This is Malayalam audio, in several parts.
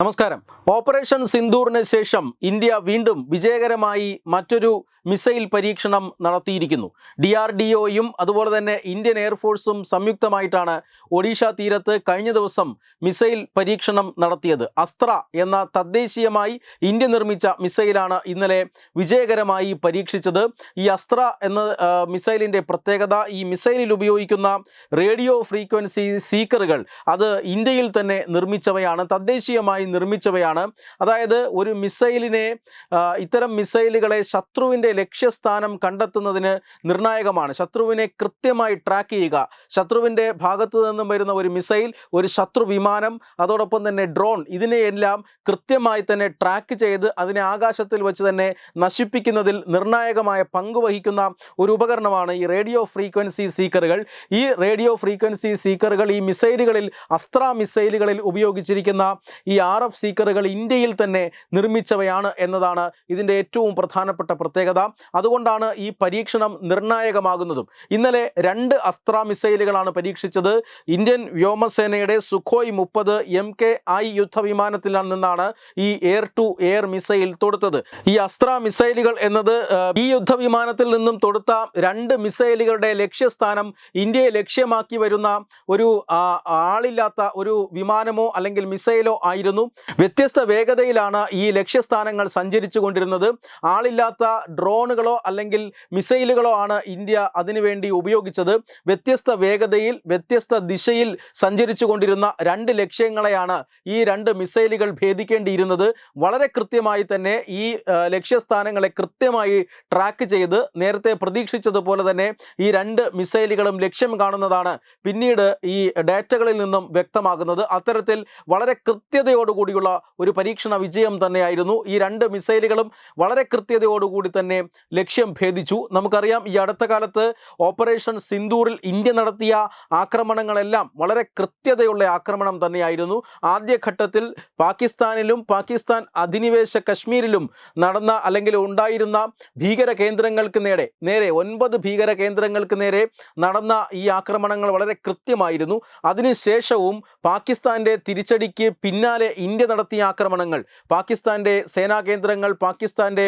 നമസ്കാരം. ഓപ്പറേഷൻ സിന്ദൂറിന് ശേഷം ഇന്ത്യ വീണ്ടും വിജയകരമായി മറ്റൊരു മിസൈൽ പരീക്ഷണം നടത്തിയിരിക്കുന്നു. ഡി ആർ ഡി ഒയും അതുപോലെ തന്നെ ഇന്ത്യൻ എയർഫോഴ്സും സംയുക്തമായിട്ടാണ് ഒഡീഷ തീരത്ത് കഴിഞ്ഞ ദിവസം മിസൈൽ പരീക്ഷണം നടത്തിയത്. അസ്ത്ര എന്ന തദ്ദേശീയമായി ഇന്ത്യ നിർമ്മിച്ച മിസൈലാണ് ഇന്നലെ വിജയകരമായി പരീക്ഷിച്ചത്. ഈ അസ്ത്ര എന്ന മിസൈലിന്റെ പ്രത്യേകത ഈ മിസൈലിൽ ഉപയോഗിക്കുന്ന റേഡിയോ ഫ്രീക്വൻസി സീക്കറുകൾ അത് ഇന്ത്യയിൽ തന്നെ നിർമ്മിച്ചവയാണ്. തദ്ദേശീയമായി നിർമ്മിച്ചവയാണ്. അതായത് ഒരു മിസൈലിനെ ഇത്തരം മിസൈലുകളെ ശത്രുവിന്റെ ലക്ഷ്യസ്ഥാനം കണ്ടെത്തുന്നതിന് നിർണായകമാണ്. ശത്രുവിനെ കൃത്യമായി ട്രാക്ക് ചെയ്യുക. ശത്രുവിന്റെ ഭാഗത്ത് നിന്നും വരുന്ന ഒരു മിസൈൽ ഒരു ശത്രു വിമാനം അതോടൊപ്പം തന്നെ ഡ്രോൺ ഇതിനെയെല്ലാം കൃത്യമായി തന്നെ ട്രാക്ക് ചെയ്ത് അതിനെ ആകാശത്തിൽ വെച്ച് തന്നെ നശിപ്പിക്കുന്നതിൽ നിർണായകമായ പങ്ക് വഹിക്കുന്ന ഒരു ഉപകരണമാണ് ഈ റേഡിയോ ഫ്രീക്വൻസി സീക്കറുകൾ ഈ റേഡിയോ ഫ്രീക്വൻസി സീക്കറുകൾ ഈ മിസൈലുകളിൽ അസ്ത്ര മിസൈലുകളിൽ ഉപയോഗിച്ചിരിക്കുന്ന ഈ ആർ എഫ് സീക്കറുകൾ ഇന്ത്യയിൽ തന്നെ നിർമ്മിച്ചവയാണ് എന്നതാണ് ഇതിന്റെ ഏറ്റവും പ്രധാനപ്പെട്ട പ്രത്യേകത. അതുകൊണ്ടാണ് ഈ പരീക്ഷണം നിർണായകമാകുന്നതും. ഇന്നലെ രണ്ട് അസ്ത്ര മിസൈലുകളാണ് പരീക്ഷിച്ചത്. ഇന്ത്യൻ വ്യോമസേനയുടെ സുഖോയ് മുപ്പത് എം കെ ഐ യുദ്ധവിമാനത്തിൽ നിന്നാണ് ഈ എയർ ടു എയർ മിസൈൽ തൊടുത്തത്. ഈ അസ്ത്ര മിസൈലുകൾ എന്നത് ഈ യുദ്ധവിമാനത്തിൽ നിന്നും തൊടുത്ത രണ്ട് മിസൈലുകളുടെ ലക്ഷ്യസ്ഥാനം ഇന്ത്യയെ ലക്ഷ്യമാക്കി വരുന്ന ഒരു ആളില്ലാത്ത ഒരു വിമാനമോ അല്ലെങ്കിൽ മിസൈലോ ആയിരുന്നു. വ്യത്യസ്ത വേഗതയിലാണ് ഈ ലക്ഷ്യസ്ഥാനങ്ങൾ സഞ്ചരിച്ചു കൊണ്ടിരുന്നത് ആളില്ലാത്ത ഡ്രോണുകളോ അല്ലെങ്കിൽ മിസൈലുകളോ ആണ് ഇന്ത്യ അതിനുവേണ്ടി ഉപയോഗിച്ചത്. വ്യത്യസ്ത വേഗതയിൽ വ്യത്യസ്ത ദിശയിൽ സഞ്ചരിച്ചു കൊണ്ടിരുന്ന രണ്ട് ലക്ഷ്യങ്ങളെയാണ് ഈ രണ്ട് മിസൈലുകൾ ഭേദിക്കേണ്ടിയിരുന്നത്. വളരെ കൃത്യമായി തന്നെ ഈ ലക്ഷ്യസ്ഥാനങ്ങളെ കൃത്യമായി ട്രാക്ക് ചെയ്ത് നേരത്തെ പ്രതീക്ഷിച്ചതുപോലെ തന്നെ ഈ രണ്ട് മിസൈലുകളും ലക്ഷ്യം കാണുന്നതാണ് പിന്നീട് ഈ ഡാറ്റകളിൽ നിന്നും വ്യക്തമാകുന്നത്. അത്തരത്തിൽ വളരെ കൃത്യതയോടുകൂടിയുള്ള ഒരു പരീക്ഷണ വിജയം തന്നെയായിരുന്നു. ഈ രണ്ട് മിസൈലുകളും വളരെ കൃത്യതയോടുകൂടി തന്നെ ലക്ഷ്യം ഭേദിച്ചു. നമുക്കറിയാം ഈ അടുത്ത കാലത്ത് ഓപ്പറേഷൻ സിന്ദൂറിൽ ഇന്ത്യ നടത്തിയ ആക്രമണങ്ങളെല്ലാം വളരെ കൃത്യതയുള്ള ആക്രമണം തന്നെയായിരുന്നു. ആദ്യഘട്ടത്തിൽ പാകിസ്ഥാനിലും പാകിസ്ഥാൻ അധിനിവേശ കശ്മീരിലും നടന്ന അല്ലെങ്കിൽ ഉണ്ടായിരുന്ന ഭീകര കേന്ദ്രങ്ങൾക്ക് നേരെ നേരെ ഒൻപത് ഭീകര കേന്ദ്രങ്ങൾക്ക് നേരെ നടന്ന ഈ ആക്രമണങ്ങൾ വളരെ കൃത്യമായിരുന്നു. അതിനുശേഷവും പാകിസ്ഥാന്റെ തിരിച്ചടിക്ക് പിന്നാലെ ഇന്ത്യ നടത്തിയ ആക്രമണങ്ങൾ പാകിസ്ഥാന്റെ സേനാ കേന്ദ്രങ്ങൾ പാകിസ്ഥാന്റെ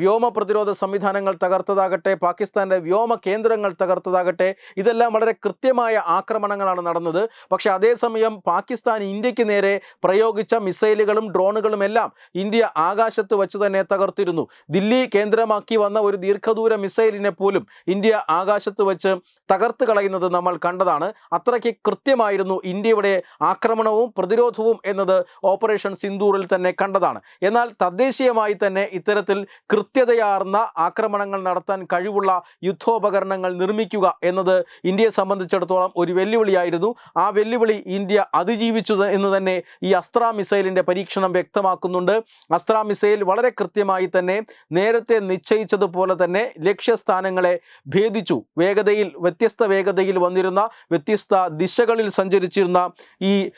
വ്യോമ പ്രതിരോധ സംവിധാനങ്ങൾ തകർത്തതാകട്ടെ പാകിസ്ഥാന്റെ വ്യോമ കേന്ദ്രങ്ങൾ തകർത്തതാകട്ടെ ഇതെല്ലാം വളരെ കൃത്യമായ ആക്രമണങ്ങളാണ് നടന്നത്. പക്ഷേ അതേസമയം പാകിസ്ഥാൻ ഇന്ത്യയ്ക്ക് നേരെ പ്രയോഗിച്ച മിസൈലുകളും ഡ്രോണുകളും എല്ലാം ഇന്ത്യ ആകാശത്ത് വെച്ച് തന്നെ തകർത്തിരുന്നു. ദില്ലി കേന്ദ്രമാക്കി വന്ന ഒരു ദീർഘദൂര മിസൈലിനെ പോലും ഇന്ത്യ ആകാശത്ത് വെച്ച് തകർത്ത് കളയുന്നത് നമ്മൾ കണ്ടതാണ്. അത്രയ്ക്ക് കൃത്യമായിരുന്നു ഇന്ത്യയുടെ ആക്രമണവും പ്രതിരോധവും എന്നത് ഓപ്പറേഷൻ സിന്ദൂറിൽ തന്നെ കണ്ടതാണ്. എന്നാൽ തദ്ദേശീയമായി തന്നെ ഇത്തരത്തിൽ കൃത്യതയാർന്ന ആക്രമണങ്ങൾ നടത്താൻ കഴിവുള്ള യുദ്ധോപകരണങ്ങൾ നിർമ്മിക്കുക എന്നത് ഇന്ത്യയെ സംബന്ധിച്ചിടത്തോളം ഒരു വെല്ലുവിളിയായിരുന്നു. ആ വെല്ലുവിളി ഇന്ത്യ അതിജീവിച്ചു എന്ന് തന്നെ ഈ അസ്ത്ര മിസൈലിന്റെ പരീക്ഷണം വ്യക്തമാക്കുന്നുണ്ട്. അസ്ത്ര മിസൈൽ വളരെ കൃത്യമായി തന്നെ നേരത്തെ നിശ്ചയിച്ചതുപോലെ തന്നെ ലക്ഷ്യസ്ഥാനങ്ങളെ ഭേദിച്ചു. വേഗതയിൽ വ്യത്യസ്ത വേഗതയിൽ വന്നിരുന്ന വ്യത്യസ്ത ദിശകളിൽ സഞ്ചരിച്ചിരുന്ന ഈ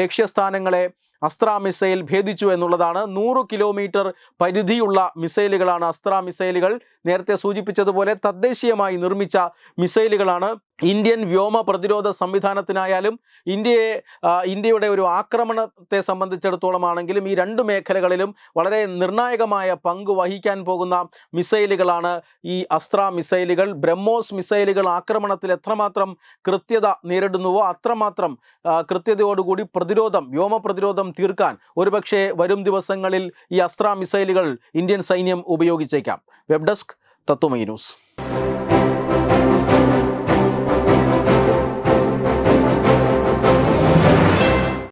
ലക്ഷ്യസ്ഥാനങ്ങളെ അസ്ത്ര മിസൈൽ ഭേദിച്ചു എന്നുള്ളതാണ് നൂറ് കിലോമീറ്റർ പരിധിയുള്ള മിസൈലുകളാണ് അസ്ത്ര മിസൈലുകൾ. നേരത്തെ സൂചിപ്പിച്ചതുപോലെ തദ്ദേശീയമായി നിർമ്മിച്ച മിസൈലുകളാണ് ഇന്ത്യൻ വ്യോമ പ്രതിരോധ സംവിധാനത്തിനായാലും ഇന്ത്യയെ ഇന്ത്യയുടെ ഒരു ആക്രമണത്തെ സംബന്ധിച്ചിടത്തോളം ആണെങ്കിലും ഈ രണ്ട് മേഖലകളിലും വളരെ നിർണായകമായ പങ്ക് വഹിക്കാൻ പോകുന്ന മിസൈലുകളാണ് ഈ അസ്ത്ര മിസൈലുകൾ. ബ്രഹ്മോസ് മിസൈലുകൾ ആക്രമണത്തിൽ എത്രമാത്രം കൃത്യത നേരിടുന്നുവോ അത്രമാത്രം കൃത്യതയോടുകൂടി പ്രതിരോധം വ്യോമ പ്രതിരോധം തീർക്കാൻ ഒരുപക്ഷെ വരും ദിവസങ്ങളിൽ ഈ അസ്ത്ര മിസൈലുകൾ ഇന്ത്യൻ സൈന്യം ഉപയോഗിച്ചേക്കാം. Web desk Tatwamayi news.